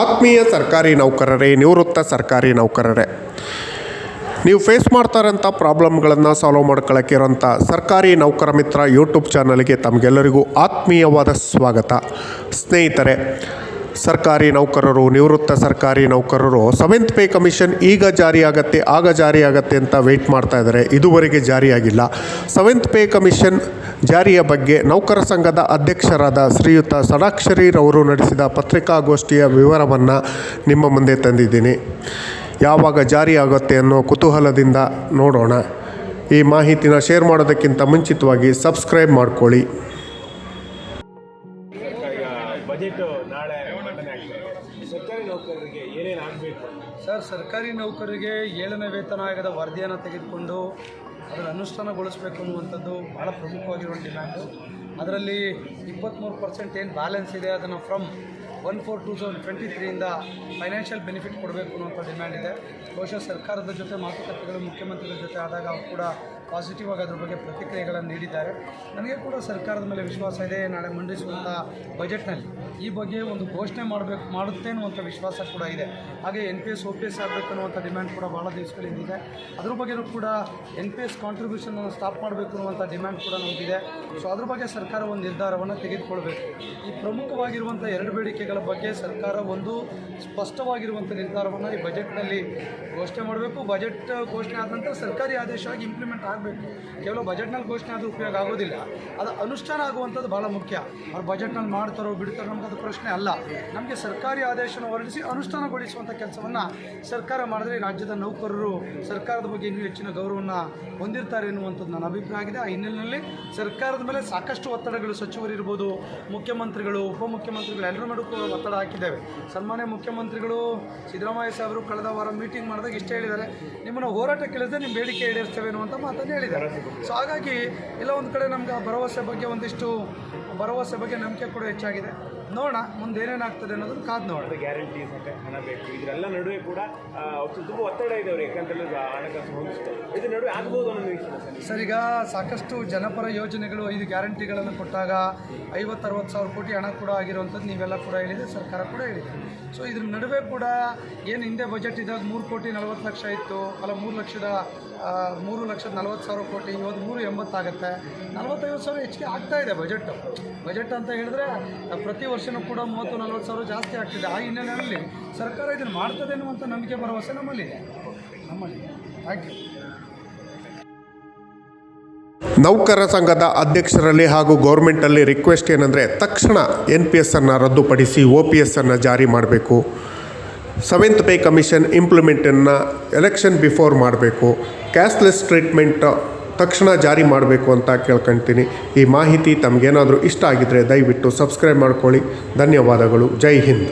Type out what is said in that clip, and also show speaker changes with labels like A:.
A: ಆತ್ಮೀಯ ಸರ್ಕಾರಿ ನೌಕರರೇ, ನಿವೃತ್ತ ಸರ್ಕಾರಿ ನೌಕರರೇ. ನೀವು ಫೇಸ್ ಮಾಡ್ತಾರಂಥ ಪ್ರಾಬ್ಲಮ್ಗಳನ್ನು ಸಾಲ್ವ್ ಮಾಡ್ಕೊಳ್ಳೋಕೆ ಇರೋಂಥ ಸರ್ಕಾರಿ ನೌಕರ ಮಿತ್ರ ಯೂಟ್ಯೂಬ್ ಚಾನಲ್ಗೆ ತಮಗೆಲ್ಲರಿಗೂ ಆತ್ಮೀಯವಾದ ಸ್ವಾಗತ. ಸ್ನೇಹಿತರೆ ಸರ್ಕಾರಿ ನೌಕರರು, ನಿವೃತ್ತ ಸರ್ಕಾರಿ ನೌಕರರು, ಸೆವೆಂತ್ ಪೇ ಕಮಿಷನ್ ಈಗ ಜಾರಿಯಾಗತ್ತೆ, ಆಗ ಜಾರಿಯಾಗತ್ತೆ ಅಂತ ವೆಯ್ಟ್ ಮಾಡ್ತಾ ಇದ್ದಾರೆ. ಇದುವರೆಗೆ ಜಾರಿಯಾಗಿಲ್ಲ. ಸೆವೆಂತ್ ಪೇ ಕಮಿಷನ್ ಜಾರಿಯ ಬಗ್ಗೆ ನೌಕರ ಸಂಘದ ಅಧ್ಯಕ್ಷರಾದ ಶ್ರೀಯುತ ಸಡಾಕ್ಷರಿರವರು ನಡೆಸಿದ ಪತ್ರಿಕಾಗೋಷ್ಠಿಯ ವಿವರವನ್ನು ನಿಮ್ಮ ಮುಂದೆ ತಂದಿದ್ದೀನಿ. ಯಾವಾಗ ಜಾರಿಯಾಗುತ್ತೆ ಅನ್ನೋ ಕುತೂಹಲದಿಂದ ನೋಡೋಣ. ಈ ಮಾಹಿತಿನ ಶೇರ್ ಮಾಡೋದಕ್ಕಿಂತ ಮುಂಚಿತವಾಗಿ ಸಬ್ಸ್ಕ್ರೈಬ್ ಮಾಡ್ಕೊಳ್ಳಿ.
B: ಬಜೆಟ್ ನಾಳೆ ಸರ್ಕಾರಿ ನೌಕರರಿಗೆ ಏನೇನು ಆಗಬೇಕು?
C: ಸರ್, ಸರ್ಕಾರಿ ನೌಕರರಿಗೆ ಏಳನೇ ವೇತನ ಆಯೋಗದ ವರದಿಯನ್ನು ತೆಗೆದುಕೊಂಡು ಅದರ ಅನುಷ್ಠಾನಗೊಳಿಸಬೇಕು ಅನ್ನುವಂಥದ್ದು ಭಾಳ ಪ್ರಮುಖವಾಗಿರುವ ಡಿಮ್ಯಾಂಡು. ಅದರಲ್ಲಿ ಇಪ್ಪತ್ತ್ಮೂರು ಪರ್ಸೆಂಟ್ ಏನು ಬ್ಯಾಲೆನ್ಸ್ ಇದೆ, ಅದನ್ನು from one four two thousand twenty ತ್ರೀಯಿಂದ financial benefit ಕೊಡಬೇಕು ಅನ್ನುವಂಥ ಡಿಮ್ಯಾಂಡ್ ಇದೆ. ಬಹುಶಃ ಸರ್ಕಾರದ ಜೊತೆ ಮಾತುಕತೆಗಳು ಮುಖ್ಯಮಂತ್ರಿಗಳ ಜೊತೆ ಆದಾಗ ಅವರು ಕೂಡ ಪಾಸಿಟಿವ್ ಆಗಿ ಅದ್ರ ಬಗ್ಗೆ ಪ್ರತಿಕ್ರಿಯೆಗಳನ್ನು ನೀಡಿದ್ದಾರೆ. ನನಗೆ ಕೂಡ ಸರ್ಕಾರದ ಮೇಲೆ ವಿಶ್ವಾಸ ಇದೆ, ನಾಳೆ ಮಂಡಿಸುವಂಥ ಬಜೆಟ್ನಲ್ಲಿ ಈ ಬಗ್ಗೆ ಒಂದು ಘೋಷಣೆ ಮಾಡಬೇಕು ಮಾಡುತ್ತೆ ಅನ್ನುವಂಥ ವಿಶ್ವಾಸ ಕೂಡ ಇದೆ. ಹಾಗೆ N P S, O P S ಆಗಬೇಕು ಅನ್ನುವಂಥ ಡಿಮ್ಯಾಂಡ್ ಕೂಡ ಭಾಳ ಇದೆ. ಅದ್ರ ಬಗ್ಗೆನೂ ಕೂಡ ಎನ್ ಪಿ ಎಸ್ ಕಾಂಟ್ರಿಬ್ಯೂಷನನ್ನು ಸ್ಟಾಪ್ ಮಾಡಬೇಕು ಅನ್ನುವಂಥ ಡಿಮ್ಯಾಂಡ್ ಕೂಡ ನಮಗಿದೆ. ಸೊ ಅದ್ರ ಬಗ್ಗೆ ಸರ್ಕಾರ ಒಂದು ನಿರ್ಧಾರವನ್ನು ತೆಗೆದುಕೊಳ್ಬೇಕು. ಈ ಪ್ರಮುಖವಾಗಿರುವಂಥ ಎರಡು ಬೇಡಿಕೆಗಳ ಬಗ್ಗೆ ಸರ್ಕಾರ ಒಂದು ಸ್ಪಷ್ಟವಾಗಿರುವಂಥ ನಿರ್ಧಾರವನ್ನು ಈ ಬಜೆಟ್ನಲ್ಲಿ ಘೋಷಣೆ ಮಾಡಬೇಕು. ಬಜೆಟ್ ಘೋಷಣೆ ಆದ ನಂತರ ಸರ್ಕಾರಿ ಆದೇಶವಾಗಿ ಇಂಪ್ಲಿಮೆಂಟ್ ಆಗಬೇಕು. ಕೇವಲ ಬಜೆಟ್ನಲ್ಲಿ ಘೋಷಣೆ ಅದು ಉಪಯೋಗ ಆಗೋದಿಲ್ಲ. ಅದು ಅನುಷ್ಠಾನ ಆಗುವಂಥದ್ದು ಭಾಳ ಮುಖ್ಯ. ಅವ್ರು ಬಜೆಟ್ನಲ್ಲಿ ಮಾಡ್ತಾರೋ ಬಿಡ್ತಾರೋ ನಮ್ಗೆ ಪ್ರಶ್ನೆ ಅಲ್ಲ. ನಮಗೆ ಸರ್ಕಾರಿ ಆದೇಶನ ಹೊರಡಿಸಿ ಅನುಷ್ಠಾನಗೊಳಿಸುವಂಥ ಕೆಲಸವನ್ನು ಸರ್ಕಾರ ಮಾಡಿದ್ರೆ ರಾಜ್ಯದ ನೌಕರರು ಸರ್ಕಾರದ ಬಗ್ಗೆ ಇನ್ನೂ ಹೆಚ್ಚಿನ ಗೌರವವನ್ನು ಹೊಂದಿರ್ತಾರೆ ಎನ್ನುವಂಥದ್ದು ನನ್ನ ಅಭಿಪ್ರಾಯ ಆಗಿದೆ. ಆ ಹಿನ್ನೆಲೆಯಲ್ಲಿ ಸರ್ಕಾರದ ಮೇಲೆ ಸಾಕಷ್ಟು ಒತ್ತಡಗಳು ಸಚಿವರಿರ್ಬೋದು ಮುಖ್ಯಮಂತ್ರಿಗಳು, ಉಪಮುಖ್ಯಮಂತ್ರಿಗಳು ಎಲ್ಲರ ಮೇಲೂ ಕೂಡ ಒತ್ತಡ ಹಾಕಿದ್ದೇವೆ. ಸನ್ಮಾನ್ಯ ಮುಖ್ಯಮಂತ್ರಿಗಳು ಸಿದ್ದರಾಮಯ್ಯ ಸಾಹೇಬರು ಕಳೆದ ವಾರ ಮೀಟಿಂಗ್ ಮಾಡಿದಾಗ ಇಷ್ಟೇ ಹೇಳಿದ್ದಾರೆ, ನಿಮ್ಮನ್ನು ಹೋರಾಟ ಕೇಳಿದ್ರೆ ನಿಮ್ಮ ಬೇಡಿಕೆ ಈಡೇರಿಸ್ತೇವೆ ಅನ್ನುವಂಥ ಮಾತನ್ನು ಹೇಳಿದ್ದಾರೆ. ಸೊ ಹಾಗಾಗಿ ಎಲ್ಲ ಒಂದು ಕಡೆ ನಮ್ಗೆ ಆ ಭರವಸೆ ಬಗ್ಗೆ ಒಂದಿಷ್ಟು ಭರವಸೆ ಬಗ್ಗೆ ನಂಬಿಕೆ ಕೂಡ ಹೆಚ್ಚಾಗಿದೆ. ನೋಡೋಣ ಮುಂದೆ ಏನೇನಾಗ್ತದೆ ಅನ್ನೋದನ್ನು ಕಾದು ನೋಡೋಣ.
B: ಗ್ಯಾರಂಟಿ ಮತ್ತೆ ಹಣ ಬೇಕು. ಇದರೆಲ್ಲ ನಡುವೆ ಕೂಡ ತುಂಬ ಒತ್ತಡ ಇದೆ ಅವ್ರು ಯಾಕಂತೇಳಿ ಹಣಕಾಸು ಹೊಂದಿಸ್ತಾರೆ. ಇದ್ರ ನಡುವೆ ಆಗ್ಬೋದು ಅನ್ನೋ ನಿರೀಕ್ಷೆ ಸರ್
C: ಈಗ ಸಾಕಷ್ಟು ಜನಪರ ಯೋಜನೆಗಳು ಐದು ಗ್ಯಾರಂಟಿಗಳನ್ನು ಕೊಟ್ಟಾಗ ಐವತ್ತು ಅರವತ್ತು ಸಾವಿರ ಕೋಟಿ ಹಣ ಕೂಡ ಆಗಿರುವಂಥದ್ದು ನೀವೆಲ್ಲ ಕೂಡ ಹೇಳಿದೆ ಸರ್ಕಾರ ಕೂಡ ಹೇಳಿದೆ. ಸೊ ಇದ್ರ ನಡುವೆ ಕೂಡ ಏನು ಹಿಂದೆ ಬಜೆಟ್ ಇದ್ದಾಗ ಮೂರು ಕೋಟಿ ನಲವತ್ತು ಲಕ್ಷ ಇತ್ತು. ಅಲ್ಲ ಮೂರು ಲಕ್ಷದ ಮೂರು ಲಕ್ಷದ ನಲವತ್ತು ಸಾವಿರ ಕೋಟಿ, ಇವತ್ತು ಮೂರು ಎಂಬತ್ತಾಗುತ್ತೆ. ನಲ್ವತ್ತೈದು ಸಾವಿರ ಹೆಚ್ಚಿಗೆ ಆಗ್ತಾ ಇದೆ ಬಜೆಟ್ ಬಜೆಟ್ ಅಂತ ಹೇಳಿದ್ರೆ, ಪ್ರತಿ ವರ್ಷನೂ ಕೂಡ ಮೂವತ್ತು, ನಲ್ವತ್ತು ಸಾವಿರ ಜಾಸ್ತಿ ಆಗ್ತಿದೆ. ಆ ಹಿನ್ನೆಲೆಯಲ್ಲಿ ಸರ್ಕಾರ ಇದನ್ನು ಮಾಡ್ತದೆ ಅನ್ನುವಂಥ ನಂಬಿಕೆ, ಭರವಸೆ ನಮ್ಮಲ್ಲಿದೆ ನಮ್ಮಲ್ಲಿ ಥ್ಯಾಂಕ್ ಯು
A: ನೌಕರ ಸಂಘದ ಅಧ್ಯಕ್ಷರಲ್ಲಿ ಹಾಗೂ ಗೌರ್ಮೆಂಟಲ್ಲಿ ರಿಕ್ವೆಸ್ಟ್ ಏನಂದರೆ ತಕ್ಷಣ ಎನ್ ಪಿ ಎಸ್ಸನ್ನು ರದ್ದುಪಡಿಸಿ ಒ ಪಿ ಎಸ್ಸನ್ನು ಜಾರಿ ಮಾಡಬೇಕು. ಸೆವೆಂತ್ ಪೇ ಕಮಿಷನ್ ಇಂಪ್ಲಿಮೆಂಟನ್ನು ಎಲೆಕ್ಷನ್ ಬಿಫೋರ್ ಮಾಡಬೇಕು. ಕ್ಯಾಶ್ಲೆಸ್ ಟ್ರೀಟ್ಮೆಂಟ್ ತಕ್ಷಣ ಜಾರಿ ಮಾಡಬೇಕು ಅಂತ ಕೇಳ್ಕೊಳ್ತೀನಿ ಈ ಮಾಹಿತಿ ತಮಗೇನಾದರೂ ಇಷ್ಟ ಆಗಿದ್ದರೆ ದಯವಿಟ್ಟು ಸಬ್ಸ್ಕ್ರೈಬ್ ಮಾಡ್ಕೊಳ್ಳಿ. ಧನ್ಯವಾದಗಳು. ಜೈ ಹಿಂದ್.